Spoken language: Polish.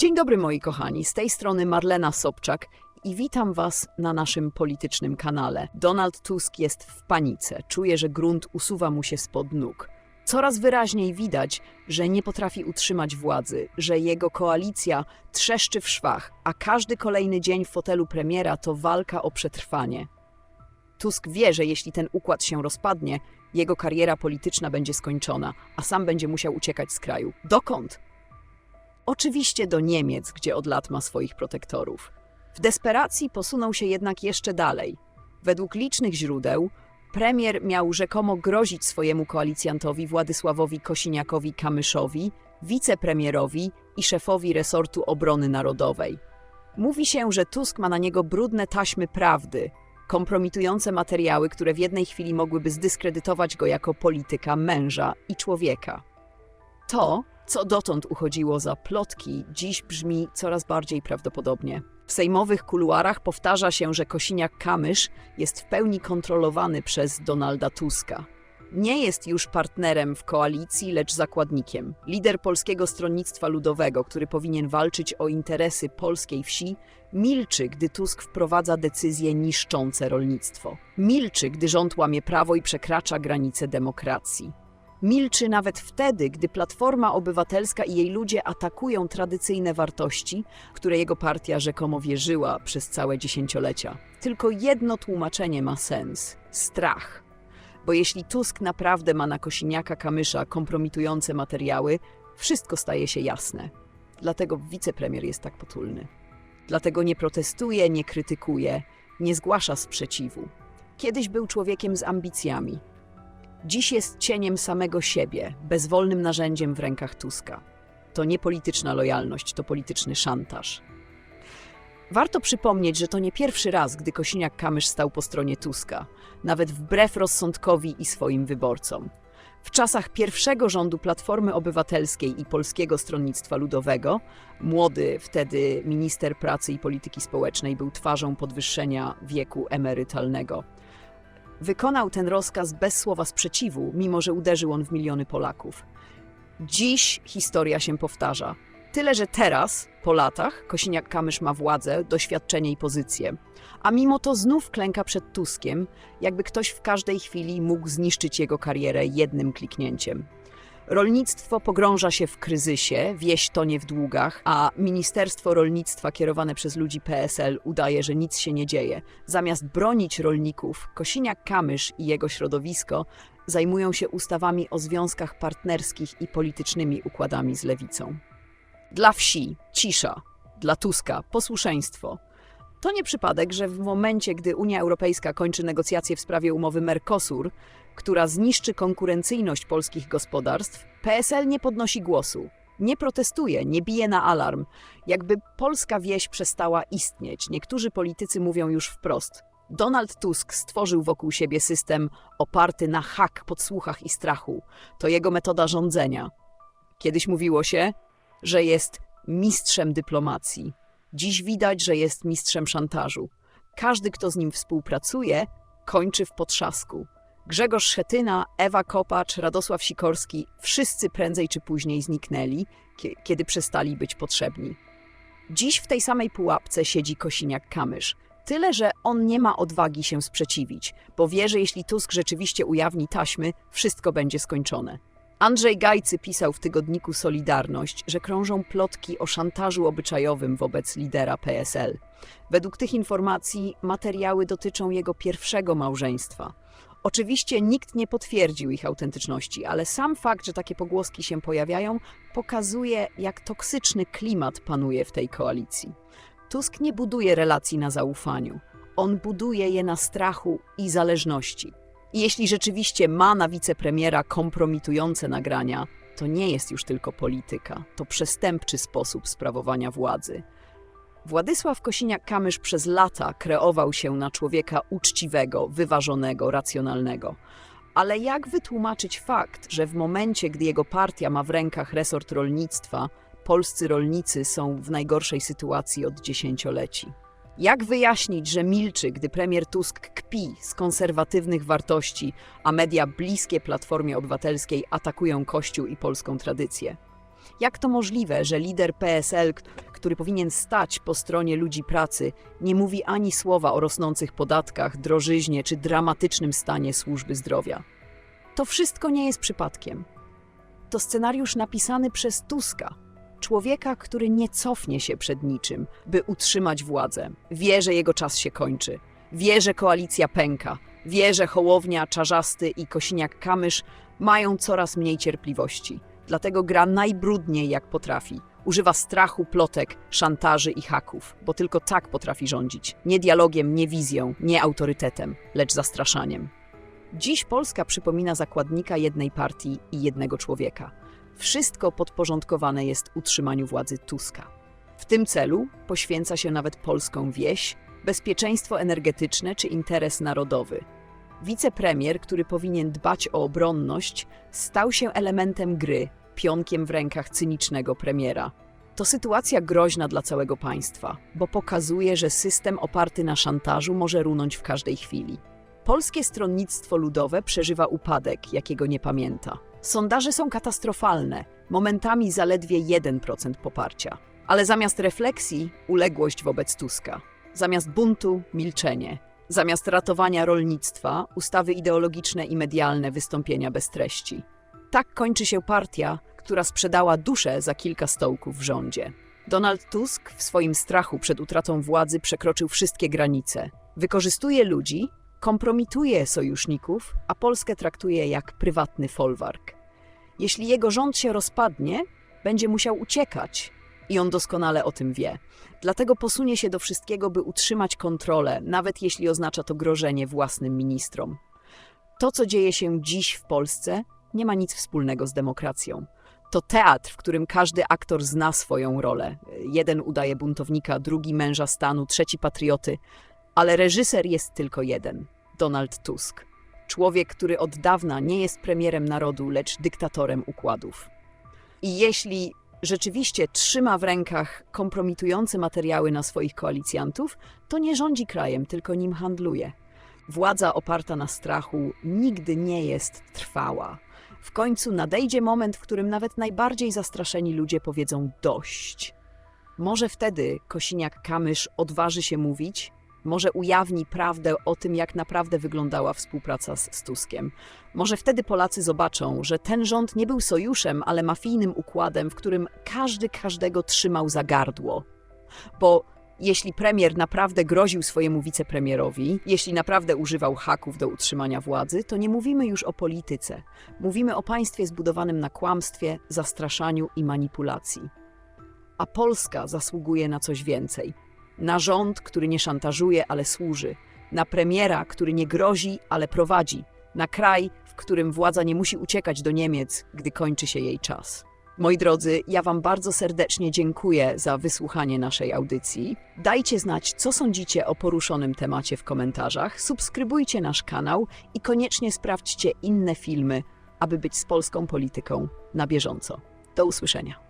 Dzień dobry moi kochani, z tej strony Marlena Sobczak i witam Was na naszym politycznym kanale. Donald Tusk jest w panice, czuje, że grunt usuwa mu się spod nóg. Coraz wyraźniej widać, że nie potrafi utrzymać władzy, że jego koalicja trzeszczy w szwach, a każdy kolejny dzień w fotelu premiera to walka o przetrwanie. Tusk wie, że jeśli ten układ się rozpadnie, jego kariera polityczna będzie skończona, a sam będzie musiał uciekać z kraju. Dokąd? Oczywiście do Niemiec, gdzie od lat ma swoich protektorów. W desperacji posunął się jednak jeszcze dalej. Według licznych źródeł, premier miał rzekomo grozić swojemu koalicjantowi Władysławowi Kosiniakowi-Kamyszowi, wicepremierowi i szefowi resortu obrony narodowej. Mówi się, że Tusk ma na niego brudne taśmy prawdy, kompromitujące materiały, które w jednej chwili mogłyby zdyskredytować go jako polityka, męża i człowieka. To, co dotąd uchodziło za plotki, dziś brzmi coraz bardziej prawdopodobnie. W sejmowych kuluarach powtarza się, że Kosiniak-Kamysz jest w pełni kontrolowany przez Donalda Tuska. Nie jest już partnerem w koalicji, lecz zakładnikiem. Lider Polskiego Stronnictwa Ludowego, który powinien walczyć o interesy polskiej wsi, milczy, gdy Tusk wprowadza decyzje niszczące rolnictwo. Milczy, gdy rząd łamie prawo i przekracza granice demokracji. Milczy nawet wtedy, gdy Platforma Obywatelska i jej ludzie atakują tradycyjne wartości, które jego partia rzekomo wierzyła przez całe dziesięciolecia. Tylko jedno tłumaczenie ma sens strach. Bo jeśli Tusk naprawdę ma na Kosiniaka Kamysza kompromitujące materiały, wszystko staje się jasne. Dlatego wicepremier jest tak potulny. Dlatego nie protestuje, nie krytykuje, nie zgłasza sprzeciwu. Kiedyś był człowiekiem z ambicjami, Dziś jest cieniem samego siebie, bezwolnym narzędziem w rękach Tuska. To nie polityczna lojalność, to polityczny szantaż. Warto przypomnieć, że to nie pierwszy raz, gdy Kosiniak-Kamysz stał po stronie Tuska, nawet wbrew rozsądkowi i swoim wyborcom. W czasach pierwszego rządu Platformy Obywatelskiej i Polskiego Stronnictwa Ludowego, młody wtedy minister pracy i polityki społecznej był twarzą podwyższenia wieku emerytalnego. Wykonał ten rozkaz bez słowa sprzeciwu, mimo że uderzył on w miliony Polaków. Dziś historia się powtarza. Tyle, że teraz, po latach, Kosiniak-Kamysz ma władzę, doświadczenie i pozycję. A mimo to znów klęka przed Tuskiem, jakby ktoś w każdej chwili mógł zniszczyć jego karierę jednym kliknięciem. Rolnictwo pogrąża się w kryzysie, wieś tonie w długach, a Ministerstwo Rolnictwa kierowane przez ludzi PSL udaje, że nic się nie dzieje. Zamiast bronić rolników, Kosiniak-Kamysz i jego środowisko zajmują się ustawami o związkach partnerskich i politycznymi układami z lewicą. Dla wsi cisza, dla Tuska posłuszeństwo. To nie przypadek, że w momencie, gdy Unia Europejska kończy negocjacje w sprawie umowy Mercosur, która zniszczy konkurencyjność polskich gospodarstw, PSL nie podnosi głosu, nie protestuje, nie bije na alarm, jakby polska wieś przestała istnieć. Niektórzy politycy mówią już wprost. Donald Tusk stworzył wokół siebie system oparty na hak, podsłuchach i strachu. To jego metoda rządzenia. Kiedyś mówiło się, że jest mistrzem dyplomacji. Dziś widać, że jest mistrzem szantażu. Każdy, kto z nim współpracuje, kończy w potrzasku. Grzegorz Schetyna, Ewa Kopacz, Radosław Sikorski wszyscy prędzej czy później zniknęli, kiedy przestali być potrzebni. Dziś w tej samej pułapce siedzi Kosiniak-Kamysz. Tyle, że on nie ma odwagi się sprzeciwić, bo wie, że jeśli Tusk rzeczywiście ujawni taśmy, wszystko będzie skończone. Andrzej Gajcy pisał w tygodniku Solidarność, że krążą plotki o szantażu obyczajowym wobec lidera PSL. Według tych informacji materiały dotyczą jego pierwszego małżeństwa. Oczywiście nikt nie potwierdził ich autentyczności, ale sam fakt, że takie pogłoski się pojawiają, pokazuje, jak toksyczny klimat panuje w tej koalicji. Tusk nie buduje relacji na zaufaniu. On buduje je na strachu i zależności. I jeśli rzeczywiście ma na wicepremiera kompromitujące nagrania, to nie jest już tylko polityka, to przestępczy sposób sprawowania władzy. Władysław Kosiniak-Kamysz przez lata kreował się na człowieka uczciwego, wyważonego, racjonalnego. Ale jak wytłumaczyć fakt, że w momencie, gdy jego partia ma w rękach resort rolnictwa, polscy rolnicy są w najgorszej sytuacji od dziesięcioleci? Jak wyjaśnić, że milczy, gdy premier Tusk kpi z konserwatywnych wartości, a media bliskie Platformie Obywatelskiej atakują Kościół i polską tradycję? Jak to możliwe, że lider PSL, który powinien stać po stronie ludzi pracy, nie mówi ani słowa o rosnących podatkach, drożyźnie czy dramatycznym stanie służby zdrowia? To wszystko nie jest przypadkiem. To scenariusz napisany przez Tuska, człowieka, który nie cofnie się przed niczym, by utrzymać władzę. Wie, że jego czas się kończy. Wie, że koalicja pęka. Wie, że Hołownia, Czarzasty i Kosiniak-Kamysz mają coraz mniej cierpliwości. Dlatego gra najbrudniej jak potrafi. Używa strachu, plotek, szantaży i haków, bo tylko tak potrafi rządzić. Nie dialogiem, nie wizją, nie autorytetem, lecz zastraszaniem. Dziś Polska przypomina zakładnika jednej partii i jednego człowieka. Wszystko podporządkowane jest utrzymaniu władzy Tuska. W tym celu poświęca się nawet polską wieś, bezpieczeństwo energetyczne czy interes narodowy. Wicepremier, który powinien dbać o obronność, stał się elementem gry, pionkiem w rękach cynicznego premiera. To sytuacja groźna dla całego państwa, bo pokazuje, że system oparty na szantażu może runąć w każdej chwili. Polskie Stronnictwo Ludowe przeżywa upadek, jakiego nie pamięta. Sondaże są katastrofalne, momentami zaledwie 1% poparcia. Ale zamiast refleksji, uległość wobec Tuska. Zamiast buntu, milczenie. Zamiast ratowania rolnictwa, ustawy ideologiczne i medialne wystąpienia bez treści. Tak kończy się partia, która sprzedała duszę za kilka stołków w rządzie. Donald Tusk w swoim strachu przed utratą władzy przekroczył wszystkie granice. Wykorzystuje ludzi, kompromituje sojuszników, a Polskę traktuje jak prywatny folwark. Jeśli jego rząd się rozpadnie, będzie musiał uciekać i on doskonale o tym wie. Dlatego posunie się do wszystkiego, by utrzymać kontrolę, nawet jeśli oznacza to grożenie własnym ministrom. To, co dzieje się dziś w Polsce, nie ma nic wspólnego z demokracją. To teatr, w którym każdy aktor zna swoją rolę. Jeden udaje buntownika, drugi męża stanu, trzeci patrioty, ale reżyser jest tylko jeden Donald Tusk. Człowiek, który od dawna nie jest premierem narodu, lecz dyktatorem układów. I jeśli rzeczywiście trzyma w rękach kompromitujące materiały na swoich koalicjantów, to nie rządzi krajem, tylko nim handluje. Władza oparta na strachu nigdy nie jest trwała. W końcu nadejdzie moment, w którym nawet najbardziej zastraszeni ludzie powiedzą dość. Może wtedy Kosiniak-Kamysz odważy się mówić, może ujawni prawdę o tym, jak naprawdę wyglądała współpraca z, z Tuskiem. Może wtedy Polacy zobaczą, że ten rząd nie był sojuszem, ale mafijnym układem, w którym każdy każdego trzymał za gardło. Bo jeśli premier naprawdę groził swojemu wicepremierowi, jeśli naprawdę używał haków do utrzymania władzy, to nie mówimy już o polityce. Mówimy o państwie zbudowanym na kłamstwie, zastraszaniu i manipulacji. A Polska zasługuje na coś więcej. Na rząd, który nie szantażuje, ale służy. Na premiera, który nie grozi, ale prowadzi. Na kraj, w którym władza nie musi uciekać do Niemiec, gdy kończy się jej czas. Moi drodzy, ja Wam bardzo serdecznie dziękuję za wysłuchanie naszej audycji. Dajcie znać, co sądzicie o poruszonym temacie w komentarzach, subskrybujcie nasz kanał i koniecznie sprawdźcie inne filmy, aby być z polską polityką na bieżąco. Do usłyszenia.